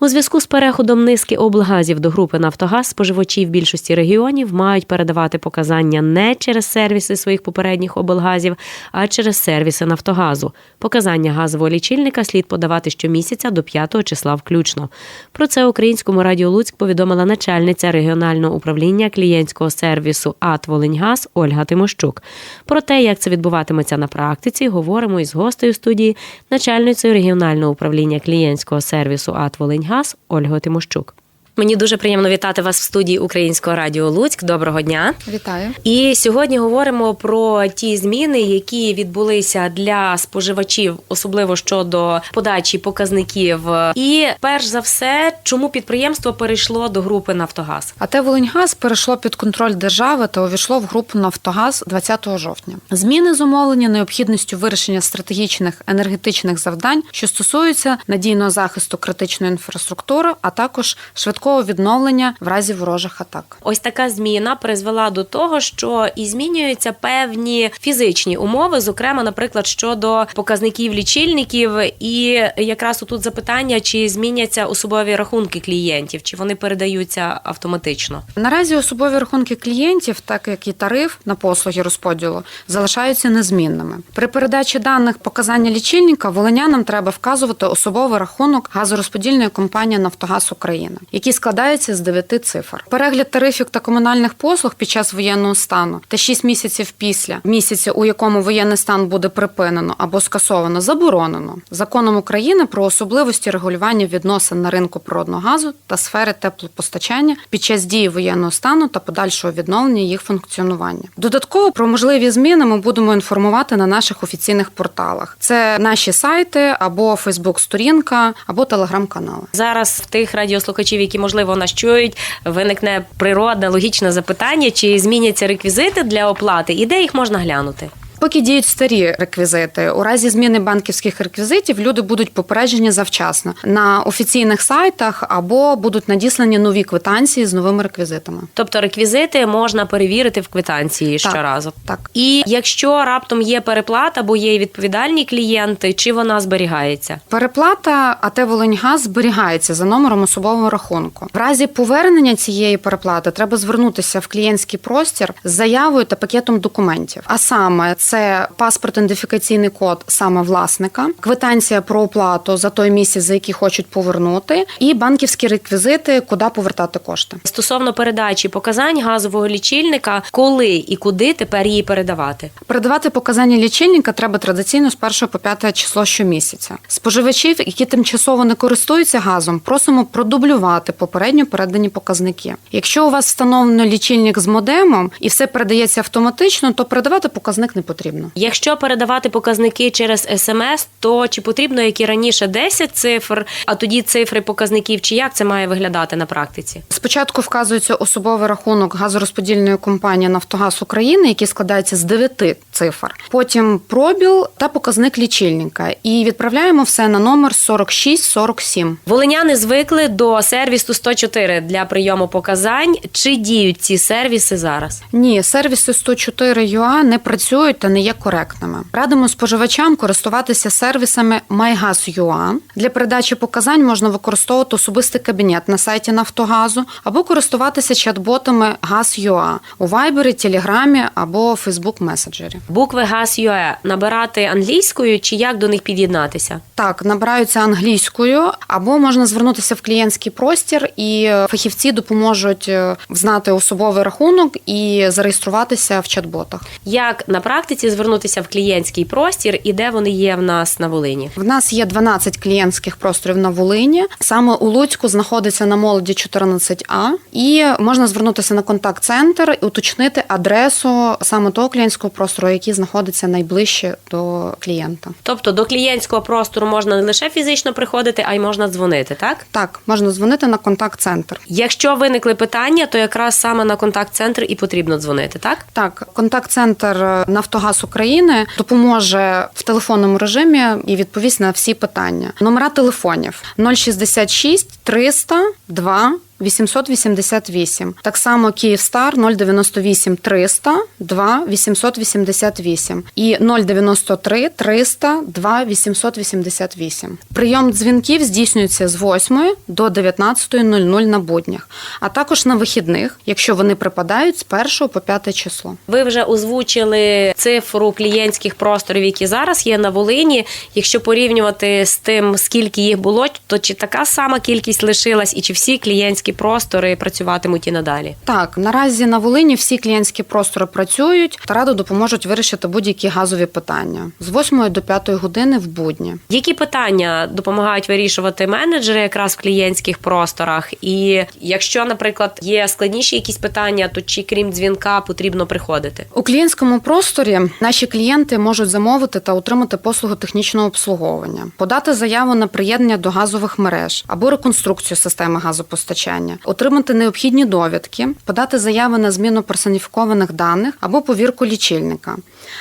У зв'язку з переходом низки облгазів до групи Нафтогаз споживачі в більшості регіонів мають передавати показання не через сервіси своїх попередніх облгазів, а через сервіси Нафтогазу. Показання газового лічильника слід подавати щомісяця до 5 числа включно. Про це українському радіо Луцьк повідомила начальниця регіонального управління клієнтського сервісу АТ «Волиньгаз» Ольга Тимощук. Про те, як це відбуватиметься на практиці, говоримо із гостею студії, начальницею регіонального управління клієнтського сервісу АТ «Волиньгаз» Ольгою Тимощук. Мені дуже приємно вітати вас в студії Українського радіо Луцьк. Доброго дня. Вітаю. І сьогодні говоримо про ті зміни, які відбулися для споживачів, особливо щодо подачі показників. І перш за все, чому підприємство перейшло до групи Нафтогаз. АТ «Волиньгаз» перейшло під контроль держави та увійшло в групу Нафтогаз 20 жовтня. Зміни зумовлені необхідністю вирішення стратегічних енергетичних завдань, що стосуються надійного захисту критичної інфраструктури, а також швидкого відновлення в разі ворожих атак. Ось така зміна призвела до того, що і змінюються певні фізичні умови, зокрема, наприклад, щодо показників лічильників, і якраз тут запитання, чи зміняться особові рахунки клієнтів, чи вони передаються автоматично. Наразі особові рахунки клієнтів, так як і тариф на послуги розподілу, залишаються незмінними. При передачі даних показання лічильника волинянам треба вказувати особовий рахунок газорозподільної компанії Нафтогаз України, який складається з дев'яти цифр. Перегляд тарифів та комунальних послуг під час воєнного стану та 6 місяців після місяця, у якому воєнний стан буде припинено або скасовано, заборонено законом України про особливості регулювання відносин на ринку природного газу та сфери теплопостачання під час дії воєнного стану та подальшого відновлення їх функціонування. Додатково про можливі зміни ми будемо інформувати на наших офіційних порталах. Це наші сайти або Фейсбук-сторінка, або телеграм-канали. Зараз в тих радіослухачів, які можливо нас чують, виникне природне логічне запитання, чи зміняться реквізити для оплати, і де їх можна глянути. Поки діють старі реквізити, у разі зміни банківських реквізитів люди будуть попереджені завчасно на офіційних сайтах або будуть надіслані нові квитанції з новими реквізитами. Тобто реквізити можна перевірити в квитанції Так. щоразу. Так. І якщо раптом є переплата, бо є відповідальні клієнти, чи вона зберігається? Переплата АТ «Волиньгаз» зберігається за номером особового рахунку. В разі повернення цієї переплати треба звернутися в клієнтський простір з заявою та пакетом документів. А саме це паспорт-ідентифікаційний код саме власника, квитанція про оплату за той місяць, за який хочуть повернути, і банківські реквізити, куди повертати кошти. Стосовно передачі показань газового лічильника, коли і куди тепер її передавати? Передавати показання лічильника треба традиційно з 1 по 5 число щомісяця. Споживачів, які тимчасово не користуються газом, просимо продублювати попередньо передані показники. Якщо у вас встановлено лічильник з модемом і все передається автоматично, то передавати показник не потрібно. Якщо передавати показники через смс, то чи потрібно як і раніше 10 цифр, а тоді цифри показників, чи як це має виглядати на практиці? Спочатку вказується особовий рахунок газорозподільної компанії Нафтогаз України, який складається з 9 цифр. Потім пробіл та показник лічильника. І відправляємо все на номер 4647. Волиняни звикли до сервісу 104 для прийому показань. Чи діють ці сервіси зараз? Ні, сервіси 104 ЮА не працюють та не є коректними. Радимо споживачам користуватися сервісами MyGaz.ua. Для передачі показань можна використовувати особистий кабінет на сайті Нафтогазу або користуватися чат-ботами Gaz.ua у Viber, Телеграмі або Facebook меседжері. Букви ГАЗ.ЮЕ набирати англійською чи як до них під'єднатися? Так, набираються англійською, або можна звернутися в клієнтський простір, і е, фахівці допоможуть е, знати особовий рахунок і зареєструватися в чат-ботах. Як на практиці звернутися в клієнтський простір і де вони є в нас на Волині? В нас є 12 клієнтських просторів на Волині. Саме у Луцьку знаходиться на молоді 14А, і можна звернутися на контакт-центр і уточнити адресу саме того клієнтського простору, який знаходиться найближче до клієнта. Тобто до клієнтського простору можна не лише фізично приходити, а й можна дзвонити, так? Так, можна дзвонити на контакт-центр. Якщо виникли питання, то якраз саме на контакт-центр і потрібно дзвонити, так? Так, контакт-центр Нафтогаз України допоможе в телефонному режимі і відповість на всі питання. Номера телефонів 066 300 2 888. Так само Київстар 098 300 2 888 і 093 300 2 888. Прийом дзвінків здійснюється з 8 до 19.00 на буднях, а також на вихідних, якщо вони припадають з 1 по 5 число. Ви вже озвучили цифру клієнтських просторів, які зараз є на Волині. Якщо порівнювати з тим, скільки їх було, то чи така сама кількість лишилась, і чи всі клієнтські простори працюватимуть і надалі? Так, наразі на Волині всі клієнтські простори працюють та радо допоможуть вирішити будь-які газові питання з 8 до 5 години в будні. Які питання допомагають вирішувати менеджери якраз в клієнтських просторах? І якщо, наприклад, є складніші якісь питання, то чи крім дзвінка потрібно приходити? У клієнтському просторі наші клієнти можуть замовити та отримати послугу технічного обслуговування, подати заяву на приєднання до газових мереж або реконструкцію системи газопостачання, отримати необхідні довідки, подати заяви на зміну персоніфікованих даних або повірку лічильника,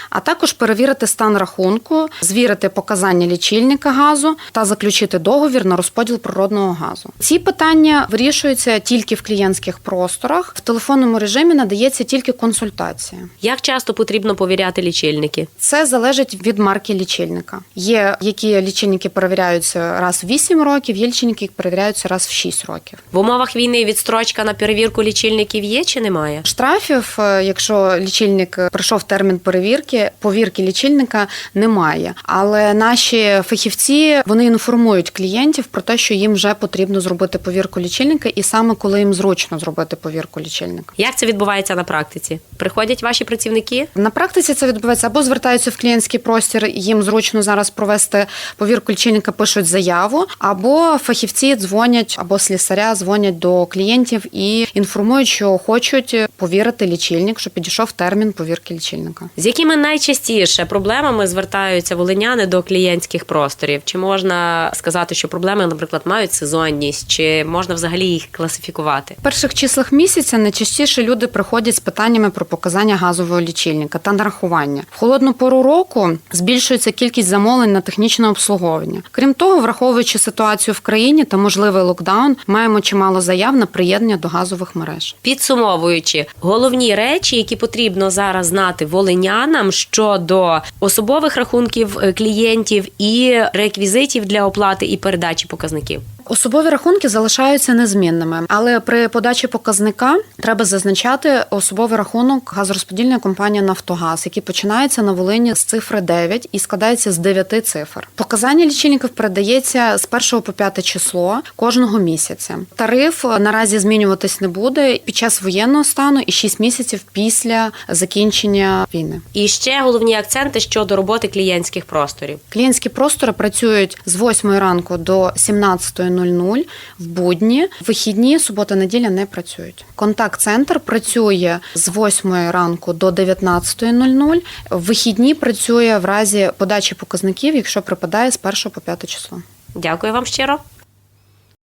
а також перевірити стан рахунку, звірити показання лічильника газу та заключити договір на розподіл природного газу. Ці питання вирішуються тільки в клієнтських просторах. В телефонному режимі надається тільки консультація. Як часто потрібно повіряти лічильники? Це залежить від марки лічильника. Є які лічильники перевіряються раз в 8 років, є лічильники, які перевіряються раз в 6 років. В умовах війни відстрочка на перевірку лічильників є чи немає? Штрафів, е, якщо лічильник е, пройшов термін перевірки, повірки лічильника немає. Але наші фахівці вони інформують клієнтів про те, що їм вже потрібно зробити повірку лічильника, і саме коли їм зручно зробити повірку лічильника. Як це відбувається на практиці? Приходять ваші працівники? На практиці це відбувається або звертаються в клієнтський простір, їм зручно зараз провести повірку лічильника, пишуть заяву, або фахівці дзвонять, або слісаря дзвонять до клієнтів і інформують, що хочуть повірити лічильник, що підійшов термін повірки лічильника. З якими найчастіше проблемами звертаються волиняни до клієнтських просторів? Чи можна сказати, що проблеми, наприклад, мають сезонність, чи можна взагалі їх класифікувати? В перших числах місяця найчастіше люди приходять з питаннями про показання газового лічильника та нарахування. В холодну пору року збільшується кількість замовлень на технічне обслуговування. Крім того, враховуючи ситуацію в країні та можливий локдаун, маємо чимало заяв на приєднання до газових мереж. Підсумовуючи, головні речі, які потрібно зараз знати волинянам щодо особових рахунків е, клієнтів і реквізитів для оплати і передачі показників. Особові рахунки залишаються незмінними, але при подачі показника треба зазначати особовий рахунок газорозподільної компанії Нафтогаз, який починається на Волині з цифри 9 і складається з 9 цифр. Показання лічильників передається з 1 по 5 число кожного місяця. Тариф наразі змінюватись не буде під час воєнного стану і 6 місяців після закінчення війни. І ще головні акценти щодо роботи клієнтських просторів. Клієнтські простори працюють з 8 ранку до 17.00 в будні. Вихідні, субота, неділя не працюють. Контакт-центр працює з 8 ранку до 19.00. В Вихідні працює в разі подачі показників, якщо припадає з 1 по 5 число. Дякую вам щиро.